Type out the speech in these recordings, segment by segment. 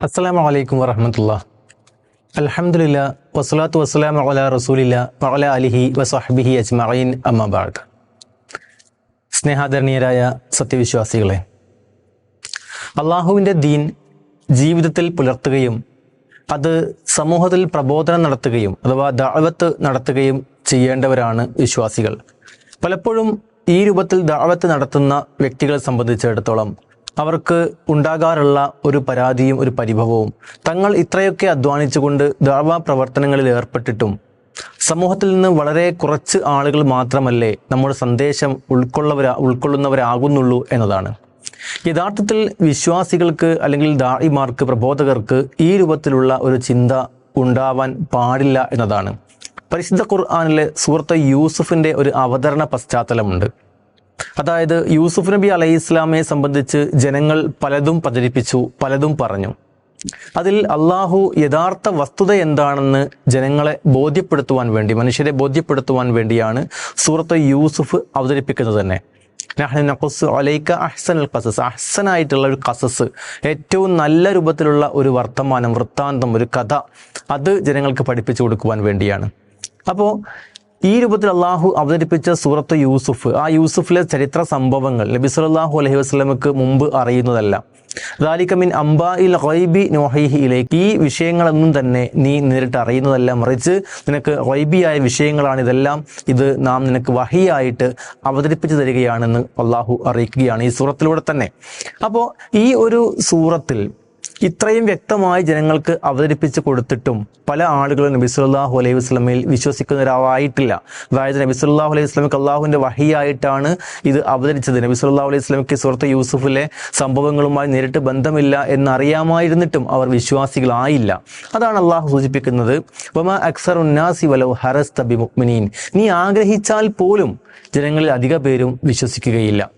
അസ്സലാമു വലൈക്കും വറഹമത്തുള്ള. അലഹമുല്ല വസ്സലാത്തു വസ്സലാമു അലാ റസൂലില്ല വഅല അലിഹി വസഹ്ബിഹി അജ്മീൻ അമ്മാ ബഅദ്. സ്നേഹാദരണീയരായ സത്യവിശ്വാസികളെ അള്ളാഹുവിന്റെ ദീൻ ജീവിതത്തിൽ പുലർത്തുകയും അത് സമൂഹത്തിൽ പ്രബോധനം നടത്തുകയും അഥവാ ദാവത്ത് നടത്തുകയും ചെയ്യേണ്ടവരാണ് വിശ്വാസികൾ. പലപ്പോഴും ഈ രൂപത്തിൽ ദാവത്ത് നടത്തുന്ന വ്യക്തികളെ സംബന്ധിച്ചിടത്തോളം അവർക്ക് ഉണ്ടാകാറുള്ള ഒരു പരാതിയും ഒരു പരിഭവവും തങ്ങൾ ഇത്രയൊക്കെ അധ്വാനിച്ചുകൊണ്ട് ദാവ പ്രവർത്തനങ്ങളിൽ ഏർപ്പെട്ടിട്ടും സമൂഹത്തിൽ നിന്ന് വളരെ കുറച്ച് ആളുകൾ മാത്രമല്ലേ നമ്മുടെ സന്ദേശം ഉൾക്കൊള്ളവരാ ഉൾക്കൊള്ളുന്നവരാകുന്നുള്ളൂ എന്നതാണ്. യഥാർത്ഥത്തിൽ വിശ്വാസികൾക്ക് അല്ലെങ്കിൽ ദാഴിമാർക്ക് പ്രബോധകർക്ക് ഈ രൂപത്തിലുള്ള ഒരു ചിന്ത ഉണ്ടാവാൻ പാടില്ല എന്നതാണ്. പരിശുദ്ധ ഖുർആാനിലെ സുഹൃത്ത് യൂസുഫിന്റെ ഒരു അവതരണ പശ്ചാത്തലമുണ്ട്. അതായത് യൂസുഫ് നബി അലൈഹി ഇസ്ലാമയെ സംബന്ധിച്ച് ജനങ്ങൾ പലതും പ്രചരിപ്പിച്ചു പലതും പറഞ്ഞു. അതിൽ അള്ളാഹു യഥാർത്ഥ വസ്തുത എന്താണെന്ന് ജനങ്ങളെ ബോധ്യപ്പെടുത്തുവാൻ വേണ്ടി മനുഷ്യരെ ബോധ്യപ്പെടുത്തുവാൻ വേണ്ടിയാണ് സൂറത്ത് യൂസുഫ് അവതരിപ്പിക്കുന്നത് തന്നെ. നഹ്നു നഖുസ്സു അലൈക അഹ്സനുൽ ഖസസ്. അഹ്സനായിട്ടുള്ള ഒരു കസസ് ഏറ്റവും നല്ല രൂപത്തിലുള്ള ഒരു വർത്തമാനം വൃത്താന്തം ഒരു കഥ അത് ജനങ്ങൾക്ക് പഠിപ്പിച്ചു കൊടുക്കുവാൻ വേണ്ടിയാണ്. അപ്പോൾ ഈ രൂപത്തിൽ അള്ളാഹു അവതരിപ്പിച്ച സൂറത്ത് യൂസുഫ്. ആ യൂസുഫിലെ ചരിത്ര സംഭവങ്ങൾ നബി സല്ലല്ലാഹു അലൈഹി വസല്ലമക്ക് മുമ്പ് അറിയുന്നതല്ല. ദാലിക്കമിൻ അംബായിൽ റൈബി ഈ വിഷയങ്ങളൊന്നും തന്നെ നീ നേരിട്ട് അറിയുന്നതല്ല. മറിച്ച് നിനക്ക് റൈബിയായ വിഷയങ്ങളാണ് ഇതെല്ലാം. ഇത് നാം നിനക്ക് വഹിയായിട്ട് അവതരിപ്പിച്ചു തരികയാണെന്ന് അള്ളാഹു അറിയിക്കുകയാണ് ഈ സൂറത്തിലൂടെ തന്നെ. അപ്പോൾ ഈ ഒരു സൂറത്തിൽ ഇത്രയും വ്യക്തമായി ജനങ്ങൾക്ക് അവതരിപ്പിച്ച് കൊടുത്തിട്ടും പല ആളുകളും നബി അലൈഹി വസല്ലമയിൽ വിശ്വസിക്കുന്നവരായിട്ടില്ല അതായത് നബി അലൈഹി വസ്ലമിക്ക് അള്ളാഹുവിന്റെ വഹിയായിട്ടാണ് ഇത് അവതരിച്ചത്. നബി അലൈഹി വസ്ലമിക്ക് സുഹൃത്ത് യൂസുഫിലെ സംഭവങ്ങളുമായി നേരിട്ട് ബന്ധമില്ല എന്നറിയാമായിരുന്നിട്ടും അവർ വിശ്വാസികളായില്ല. അതാണ് അള്ളാഹു സൂചിപ്പിക്കുന്നത്. ഹറസ് നീ ആഗ്രഹിച്ചാൽ പോലും ജനങ്ങളിൽ അധിക പേരും വിശ്വസിക്കുകയില്ല.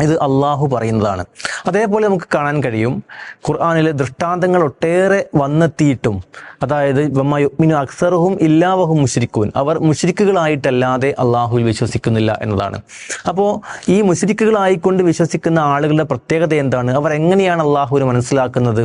ഇത് അള്ളാഹു പറയുന്നതാണ്. അതേപോലെ നമുക്ക് കാണാൻ കഴിയും ഖുർആാനിലെ ദൃഷ്ടാന്തങ്ങൾ ഒട്ടേറെ വന്നെത്തിയിട്ടും അതായത് വമ്മയുമിനു അക്സറുഹും ഇല്ലാവഹും മുഷരിക്കൂൻ അവർ മുഷരിക്കുകളായിട്ടല്ലാതെ അള്ളാഹുവിൽ വിശ്വസിക്കുന്നില്ല എന്നതാണ്. അപ്പോൾ ഈ മുഷരിക്കുകളായിക്കൊണ്ട് വിശ്വസിക്കുന്ന ആളുകളുടെ പ്രത്യേകത എന്താണ്? അവർ എങ്ങനെയാണ് അള്ളാഹുവിനെ മനസ്സിലാക്കുന്നത്?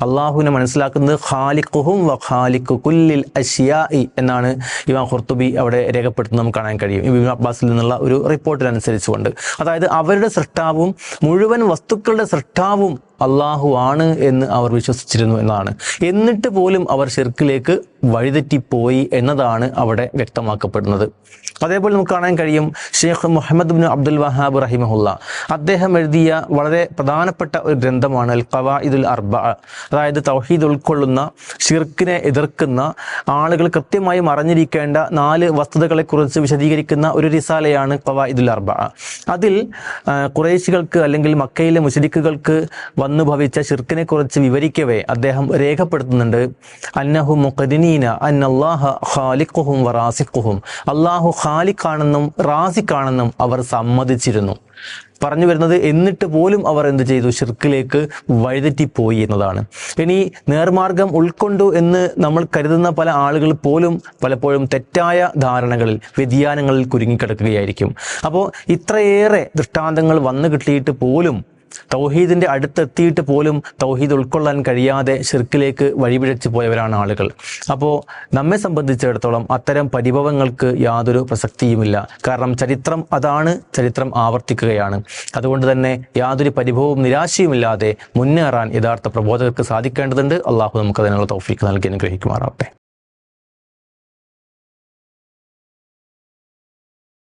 അള്ളാഹുവിനെ മനസ്സിലാക്കുന്നത് ഖാലിഖുഹും വ ഖാലിഖു കുല്ലിൽ അഷിയായി എന്നാണ് ഇമാം ഖുർത്തുബി അവിടെ രേഖപ്പെടുത്തുന്നത് നമുക്ക് കാണാൻ കഴിയും. ഇബിൻ അബ്ബാസിൽ നിന്നുള്ള ഒരു റിപ്പോർട്ടിനനുസരിച്ചുകൊണ്ട്. അതായത് അവരുടെ സൃഷ്ടാവും മുഴുവൻ വസ്തുക്കളുടെ സൃഷ്ടാവും അള്ളാഹു ആണ് എന്ന് അവർ വിശ്വസിച്ചിരുന്നു എന്നാണ്. എന്നിട്ട് പോലും അവർ ഷിർക്കിലേക്ക് വഴിതെറ്റിപ്പോയി എന്നതാണ് അവിടെ വ്യക്തമാക്കപ്പെടുന്നത്. അതേപോലെ നമുക്ക് കാണാൻ കഴിയും Sheikh Muhammad bin Abdul Wahab റഹിമഹുല്ല. അദ്ദേഹം എഴുതിയ വളരെ പ്രധാനപ്പെട്ട ഒരു ഗ്രന്ഥമാണ് അൽ ഖവാഇദുൽ അർബ. അതായത് തൗഹീദ് ഉൾക്കൊള്ളുന്ന ഷിർക്കിനെ എതിർക്കുന്ന ആളുകൾ കൃത്യമായും അറിഞ്ഞിരിക്കേണ്ട നാല് വസ്തുതകളെക്കുറിച്ച് വിശദീകരിക്കുന്ന ഒരു റിസാലയാണ് ഖവാഇദുൽ അർബ. അതിൽ കുറേശികൾക്ക് അല്ലെങ്കിൽ മക്കയിലെ മുസ്ലിക്കുകൾക്ക് വന്നു ഭവിച്ച ഷിർക്കിനെ കുറിച്ച് വിവരിക്കവേ അദ്ദേഹം രേഖപ്പെടുത്തുന്നുണ്ട്. അന്നഹു മുഖദിനീന അന്നല്ലാഹ ഖാലിഖുഹും വറാസിഖുഹും. അള്ളാഹു ഖാലിഖാണെന്നും റാസിഖാണെന്നും അവർ സമ്മതിച്ചിരുന്നു. പറഞ്ഞു വരുന്നത് എന്നിട്ട് പോലും അവർ എന്ത് ചെയ്തു? ഷിർക്കിലേക്ക് വഴിതെറ്റിപ്പോയി എന്നതാണ്. ഇനി നേർമാർഗം ഉൾക്കൊണ്ടു എന്ന് നമ്മൾ കരുതുന്ന പല ആളുകൾ പോലും പലപ്പോഴും തെറ്റായ ധാരണകളിൽ വ്യതിയാനങ്ങളിൽ കുരുങ്ങിക്കിടക്കുകയായിരിക്കും. അപ്പോൾ ഇത്രയേറെ ദൃഷ്ടാന്തങ്ങൾ വന്നു കിട്ടിയിട്ട് പോലും തൗഹീദിന്റെ അടുത്തെത്തിയിട്ട് പോലും തൗഹീദ് ഉൾക്കൊള്ളാൻ കഴിയാതെ ഷിർക്കിലേക്ക് വഴിപിഴച്ചു പോയവരാണ് ആളുകൾ. അപ്പോൾ നമ്മെ സംബന്ധിച്ചിടത്തോളം അത്തരം പരിഭവങ്ങൾക്ക് യാതൊരു പ്രസക്തിയുമില്ല. കാരണം ചരിത്രം അതാണ് ചരിത്രം ആവർത്തിക്കുകയാണ്. അതുകൊണ്ട് തന്നെ യാതൊരു പരിഭവവും നിരാശയുമില്ലാതെ മുന്നേറാൻ യഥാർത്ഥ പ്രബോധകർക്ക് സാധിക്കേണ്ടതുണ്ട്. അള്ളാഹു നമുക്ക് അതിനുള്ള തൗഫീക്ക് നൽകി അനുഗ്രഹിക്കുമാറാവട്ടെ.